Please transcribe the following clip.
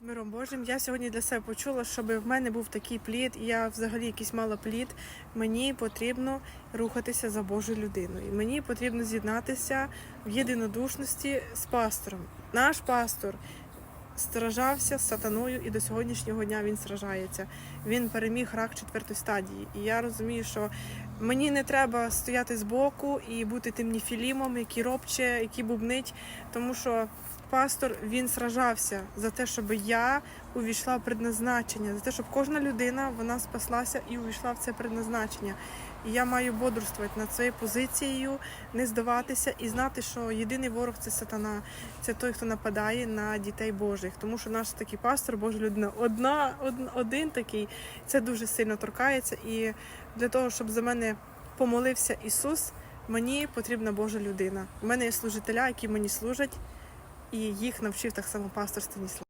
З миром Божим. Я сьогодні для себе почула, щоб в мене був такий плід, і я взагалі якийсь мала плід. Мені потрібно рухатися за Божою людиною. Мені потрібно з'єднатися в єдинодушності з пастором. Наш пастор стражався з сатаною, і до сьогоднішнього дня він сражається. Він переміг рак четвертої стадії. І я розумію, що мені не треба стояти збоку і бути тим нефілімом, який робче, який бубнить, тому що пастор він сражався за те, щоб я увійшла в предназначення, за те, щоб кожна людина вона спаслася і увійшла в це предназначення. І я маю бодрствувати над своєю позицією, не здаватися і знати, що єдиний ворог це сатана, це той, хто нападає на дітей Божих. Тому що наш такий пастор, Божа людина, одна, од- один такий, це дуже сильно торкається. І для того, щоб за мене помолився Ісус, мені потрібна Божа людина. У мене є служителя, які мені служать, і їх навчив так само пастор Станіслав.